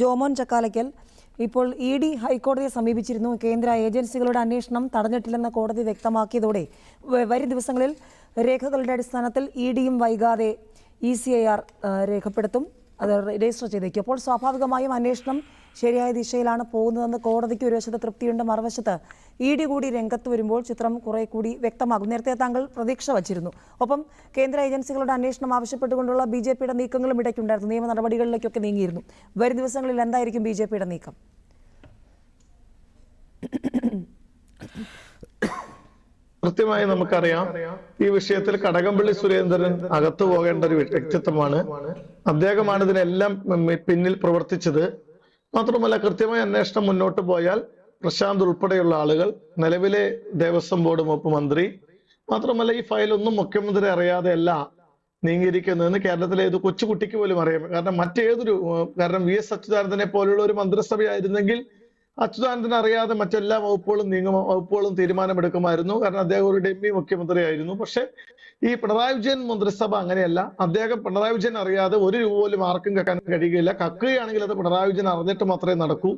ജോമോൻ ചക്കാലയ്ക്കൽ ഇപ്പോൾ E D ഹൈക്കോടതിയെ സമീപിച്ചിരുന്നു. കേന്ദ്ര ഏജൻസികളുടെ അന്വേഷണം തടഞ്ഞിട്ടില്ലെന്ന കോടതി വ്യക്തമാക്കിയതോടെ വരും ദിവസങ്ങളിൽ രേഖകളുടെ അടിസ്ഥാനത്തിൽ ഇ ഡിയും വൈകാതെ ഇ സി ഐ ആർ രേഖപ്പെടുത്തും. അത് രജിസ്റ്റർ ചെയ്തേക്കും. അപ്പോൾ സ്വാഭാവികമായും അന്വേഷണം ശരിയായ ദിശയിലാണ് പോകുന്നതെന്ന് കോടതിക്ക് ഒരു വശത്ത് തൃപ്തിയുണ്ട് മറുവശത്ത് ഇ ഡി കൂടി രംഗത്ത് വരുമ്പോൾ ചിത്രം കുറെ കൂടി വ്യക്തമാകും. നേരത്തെ താങ്കൾ പ്രതീക്ഷ വച്ചിരുന്നു. ഒപ്പം കേന്ദ്ര ഏജൻസികളുടെ അന്വേഷണം ആവശ്യപ്പെട്ടുകൊണ്ടുള്ള ബി ജെ പിയുടെ നീക്കങ്ങളും ഇടയ്ക്കുണ്ടായിരുന്നു. നിയമ നടപടികളിലേക്കൊക്കെ നീങ്ങിയിരുന്നു. വരും ദിവസങ്ങളിൽ എന്തായിരിക്കും ബി ജെ പിയുടെ നീക്കം? കൃത്യമായി നമുക്കറിയാം ഈ വിഷയത്തിൽ കടകംപള്ളി സുരേന്ദ്രൻ അകത്തു പോകേണ്ട ഒരു വ്യക്തിത്വമാണ്. അദ്ദേഹമാണ് ഇതിനെല്ലാം പിന്നിൽ പ്രവർത്തിച്ചത്. മാത്രമല്ല കൃത്യമായ അന്വേഷണം മുന്നോട്ട് പോയാൽ പ്രശാന്ത് ഉൾപ്പെടെയുള്ള ആളുകൾ നിലവിലെ ദേവസ്വം ബോർഡ് വകുപ്പ് മന്ത്രി മാത്രമല്ല ഈ ഫയലൊന്നും മുഖ്യമന്ത്രി അറിയാതെ അല്ല നീങ്ങിയിരിക്കുന്നതെന്ന് കേരളത്തിലെ ഏത് കൊച്ചുകുട്ടിക്ക് പോലും അറിയാം. കാരണം മറ്റേതൊരു കാരണം വി എസ് അച്യുതാനന്ദനെ പോലുള്ള ഒരു മന്ത്രിസഭയായിരുന്നെങ്കിൽ അച്യുതാനന്ദൻ അറിയാതെ മറ്റെല്ലാ വകുപ്പുകളും നീങ്ങും വകുപ്പുകളും തീരുമാനമെടുക്കുമായിരുന്നു. കാരണം അദ്ദേഹം ഒരു ഡെമ്മി മുഖ്യമന്ത്രിയായിരുന്നു. പക്ഷെ ഈ പിണറായി വിജയൻ മന്ത്രിസഭ അങ്ങനെയല്ല. അദ്ദേഹം പിണറായി വിജയൻ അറിയാതെ ഒരു രൂപ പോലും ആർക്കും കക്കാൻ കഴിയുകയില്ല. കക്കുകയാണെങ്കിൽ അത് പിണറായി വിജയൻ അറിഞ്ഞിട്ട് മാത്രമേ നടക്കൂ.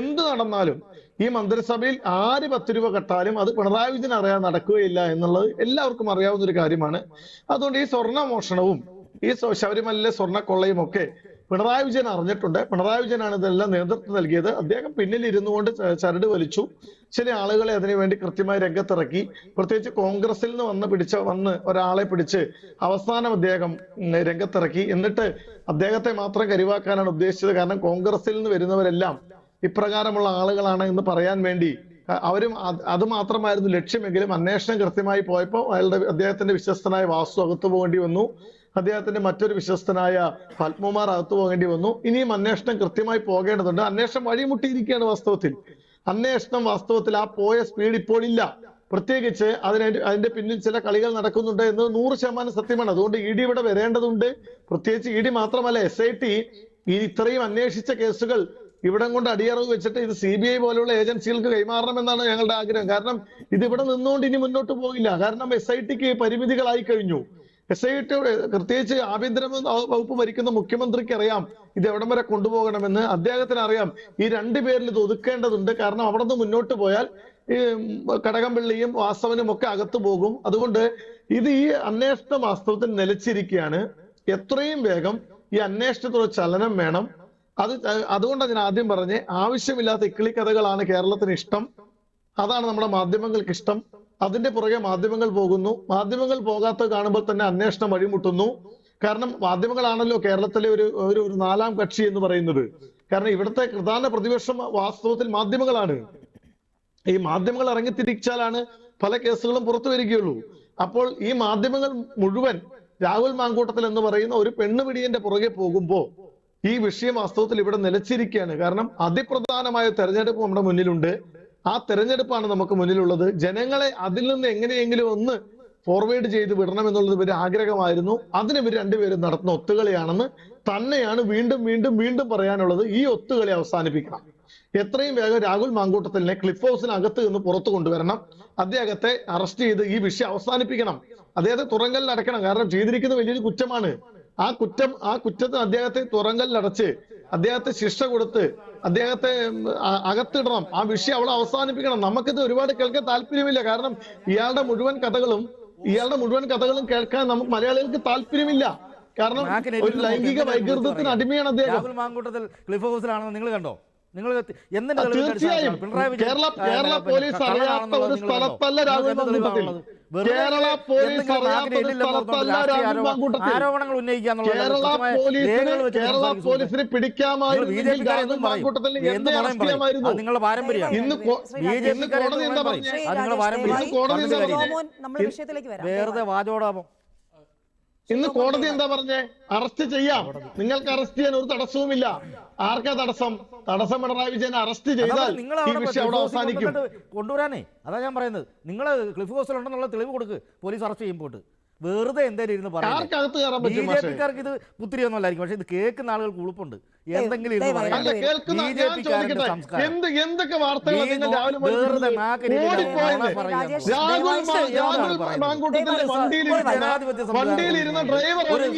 എന്ത് നടന്നാലും ഈ മന്ത്രിസഭയിൽ ആര് പത്ത് രൂപ കട്ടാലും അത് പിണറായി വിജയൻ അറിയാതെ നടക്കുകയില്ല എന്നുള്ളത് എല്ലാവർക്കും അറിയാവുന്ന ഒരു കാര്യമാണ്. അതുകൊണ്ട് ഈ സ്വർണ മോഷണവും ഈ ശബരിമലയിലെ സ്വർണ കൊള്ളയും ഒക്കെ പിണറായി വിജയൻ അറിഞ്ഞിട്ടുണ്ട്. പിണറായി വിജയനാണ് ഇതെല്ലാം നേതൃത്വം നൽകിയത്. അദ്ദേഹം പിന്നിൽ ഇരുന്നു കൊണ്ട് ചരട് വലിച്ചു. ചില ആളുകളെ അതിനുവേണ്ടി കൃത്യമായി രംഗത്തിറക്കി. പ്രത്യേകിച്ച് കോൺഗ്രസിൽ നിന്ന് വന്ന് പിടിച്ച വന്ന് ഒരാളെ പിടിച്ച് അവസാനം അദ്ദേഹം രംഗത്തിറക്കി. എന്നിട്ട് അദ്ദേഹത്തെ മാത്രം കരിവാക്കാനാണ് ഉദ്ദേശിച്ചത്. കാരണം കോൺഗ്രസിൽ നിന്ന് വരുന്നവരെല്ലാം ഇപ്രകാരമുള്ള ആളുകളാണ് എന്ന് പറയാൻ വേണ്ടി അവരും അത് മാത്രമായിരുന്നു ലക്ഷ്യമെങ്കിലും അന്വേഷണം കൃത്യമായി പോയപ്പോൾ അയാളുടെ അദ്ദേഹത്തിന്റെ വിശ്വസ്തനായ വാസു അകത്തു പോകേണ്ടി വന്നു. അദ്ദേഹത്തിന്റെ മറ്റൊരു വിശ്വസ്തനായ പത്മകുമാർ അകത്തു പോകേണ്ടി വന്നു. ഇനിയും അന്വേഷണം കൃത്യമായി പോകേണ്ടതുണ്ട്. അന്വേഷണം വഴിമുട്ടിയിരിക്കുകയാണ് വാസ്തവത്തിൽ. അന്വേഷണം വാസ്തവത്തിൽ ആ പോയ സ്പീഡ് ഇപ്പോൾ ഇല്ല. പ്രത്യേകിച്ച് അതിന് അതിന്റെ പിന്നിൽ ചില കളികൾ നടക്കുന്നുണ്ട് എന്ന് നൂറ് ശതമാനം സത്യമാണ്. അതുകൊണ്ട് ഇ ഡി ഇവിടെ വരേണ്ടതുണ്ട്. പ്രത്യേകിച്ച് ഇ ഡി മാത്രമല്ല എസ് ഐ ടി ഈ ഇത്രയും അന്വേഷിച്ച കേസുകൾ ഇവിടം കൊണ്ട് അടിയറവ് വെച്ചിട്ട് ഇത് സി ബി ഐ പോലുള്ള ഏജൻസികൾക്ക് കൈമാറണം എന്നാണ് ഞങ്ങളുടെ ആഗ്രഹം. കാരണം ഇത് ഇവിടെ നിന്നുകൊണ്ട് ഇനി മുന്നോട്ട് പോകില്ല. കാരണം എസ് ഐ ടിക്ക് പരിമിതികളായി കഴിഞ്ഞു. എസ് ഐ ടിയുടെ പ്രത്യേകിച്ച് ആഭ്യന്തര വകുപ്പ് ഭരിക്കുന്ന മുഖ്യമന്ത്രിക്ക് അറിയാം ഇത് എവിടം വരെ കൊണ്ടുപോകണമെന്ന്. അദ്ദേഹത്തിന് അറിയാം ഈ രണ്ടു പേരിൽ ഇത് ഒതുക്കേണ്ടതുണ്ട്. കാരണം അവിടെ നിന്ന് മുന്നോട്ട് പോയാൽ ഈ കടകംപള്ളിയും വാസവനും ഒക്കെ അകത്തു പോകും. അതുകൊണ്ട് ഇത് ഈ അന്വേഷണ വാസ്തവത്തിൽ നിലച്ചിരിക്കുകയാണ്. എത്രയും വേഗം ഈ അന്വേഷണത്തിലൊരു ചലനം വേണം. അത് അതുകൊണ്ടാണ് ഞാൻ ആദ്യം പറഞ്ഞേ ആവശ്യമില്ലാത്ത ഇക്കിളി കഥകളാണ് കേരളത്തിന് ഇഷ്ടം. അതാണ് നമ്മുടെ മാധ്യമങ്ങൾക്ക് ഇഷ്ടം അതിന്റെ പുറകെ മാധ്യമങ്ങൾ പോകുന്നു. മാധ്യമങ്ങൾ പോകാത്ത കാണുമ്പോൾ തന്നെ അന്വേഷണം വഴിമുട്ടുന്നു കാരണം മാധ്യമങ്ങളാണല്ലോ കേരളത്തിലെ ഒരു ഒരു നാലാം കക്ഷി എന്ന് പറയുന്നത്. കാരണം ഇവിടുത്തെ പ്രധാന പ്രതിപക്ഷം വാസ്തവത്തിൽ മാധ്യമങ്ങളാണ്. ഈ മാധ്യമങ്ങൾ ഇറങ്ങി തിരിച്ചാലാണ് പല കേസുകളും പുറത്തു വരികയുള്ളൂ. അപ്പോൾ ഈ മാധ്യമങ്ങൾ മുഴുവൻ രാഹുൽ മാങ്കൂട്ടത്തിൽ എന്ന് പറയുന്ന ഒരു പെണ്ണുപിടിയന്റെ പുറകെ പോകുമ്പോൾ ഈ വിഷയം വാസ്തവത്തിൽ ഇവിടെ നിലച്ചിരിക്കുകയാണ്. കാരണം അതിപ്രധാനമായ തെരഞ്ഞെടുപ്പ് നമ്മുടെ മുന്നിലുണ്ട്. ആ തെരഞ്ഞെടുപ്പാണ് നമുക്ക് മുന്നിലുള്ളത്. ജനങ്ങളെ അതിൽ നിന്ന് എങ്ങനെയെങ്കിലും ഒന്ന് ഫോർവേഡ് ചെയ്ത് വിടണം എന്നുള്ളത് ഇവർ ആഗ്രഹമായിരുന്നു. അതിന് ഇവർ രണ്ടുപേരും നടത്തുന്ന ഒത്തുകളിയാണെന്ന് തന്നെയാണ് വീണ്ടും വീണ്ടും വീണ്ടും പറയാനുള്ളത്. ഈ ഒത്തുകളി അവസാനിപ്പിക്കണം. എത്രയും വേഗം രാഹുൽ മാങ്കൂട്ടത്തിലിനെ ക്ലിഫ് ഹൗസിനകത്ത് നിന്ന് പുറത്തു കൊണ്ടുവരണം. അദ്ദേഹത്തെ അറസ്റ്റ് ചെയ്ത് ഈ വിഷയം അവസാനിപ്പിക്കണം. അദ്ദേഹത്തെ തുറങ്കലിൽ അടക്കണം കാരണം ചെയ്തിരിക്കുന്ന വലിയൊരു കുറ്റമാണ്. ആ കുറ്റം ആ കുറ്റത്തിന് അദ്ദേഹത്തെ തുറങ്കലിലടച്ച് അദ്ദേഹത്തെ ശിക്ഷ കൊടുത്ത് അദ്ദേഹത്തെ അകത്തിടണം. ആ വിഷയം അവളെ അവസാനിപ്പിക്കണം. നമുക്കിത് ഒരുപാട് കേൾക്കാൻ താല്പര്യമില്ല. കാരണം ഇയാളുടെ മുഴുവൻ കഥകളും ഇയാളുടെ മുഴുവൻ കഥകളും കേൾക്കാൻ നമുക്ക് മലയാളികൾക്ക് താല്പര്യമില്ല. കാരണം ഒരു ലൈംഗിക വൈകൃതത്തിന് അടിമയാണ് അദ്ദേഹം. മാങ്കൂട്ടത്തിൽ ക്ലിഫ് ഹൗസിലാണെന്ന് നിങ്ങൾ കണ്ടോ? നിങ്ങൾ തീർച്ചയായും. കേരള- കേരള പോലീസ് അറിയാത്ത ഒരു സ്ഥലത്തല്ല രാഹുൽ മാങ്കൂട്ടത്തിൽ. ആരോപണങ്ങൾ ഉന്നയിക്കുക പോലീസിന് ചെയ്യാമായിരുന്നു അത് നിങ്ങളുടെ ബി ജെ? അത് പാരമ്പര്യം. വെറുതെ വാചോടാപം. ഇന്ന് കോടതി എന്താ പറഞ്ഞേ? അറസ്റ്റ് ചെയ്യാം. നിങ്ങൾക്ക് അറസ്റ്റ് ചെയ്യാൻ ഒരു തടസ്സവുമില്ല. ആർക്കാ തടസ്സം? തടസ്സം പിണറായി വിജയൻ അറസ്റ്റ് ചെയ്താൽ നിങ്ങൾ ഈ വിഷയം അവിടെ അവസാനിക്കും. കൊണ്ടുവരാനേ. അതാ ഞാൻ പറയുന്നത്. നിങ്ങൾ ക്ലിഫ് ഹൗസിൽ ഉണ്ടെന്നുള്ള തെളിവ് കൊടുക്ക്. പോലീസ് അറസ്റ്റ് ചെയ്യുമ്പോട്ട് വെറുതെ എന്തായാലും ഇരുന്ന് പറയുന്നത് ആർക്കകത്ത് കയറാൻ ബി പറ്റും ജെ പക്ഷേ പിക്കാർക്ക് ഇത് പുത്തിരിയൊന്നുമല്ലായിരിക്കും പക്ഷേ ഇത് കേൾക്കുന്ന ആളുകൾക്ക് ഉളുപ്പുണ്ട്. എന്തെങ്കിലും ഇരുന്ന് ദയവായി പറയാം. കേൾക്കുന്ന ബി ജെ സംസ്കാരം. വെറുതെ ജനാധിപത്യ ഒരു-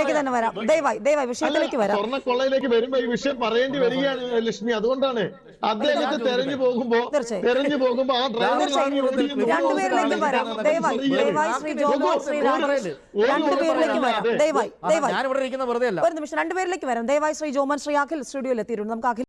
ഇത് തന്നെ വരാം. ദയവായി ദയവായി വിഷയത്തിലേക്ക് വരാം. സ്വർണക്കൊള്ളയിലേക്ക് വരുമ്പോ ഈ വിഷയം പറയേണ്ടി വരികയാണ് ലക്ഷ്മി അതുകൊണ്ടാണ് അദ്ദേഹത്തെ തെരഞ്ഞു പോകുമ്പോ തെരഞ്ഞു പോകുമ്പോ ആ ഡ്രൈവർ രണ്ടുപേരിലേക്ക് വരാം. ദയവായി ശ്രീ ജോമോ ശ്രീ രാജേഷ് രണ്ടുപേരിലേക്ക് വരാം. ദയവായി ദയവായി. ഞാനിവിടെ ഇരിക്കുന്ന വെറുതെ ഒരു നിമിഷം രണ്ടുപേരിലേക്ക് വരാം. ദയവായി ശ്രീ ജോമൻ ശ്രീ അഖിൽ സ്റ്റുഡിയോയിൽ എത്തിയിട്ടുണ്ട്. നമുക്ക് അഖിൽ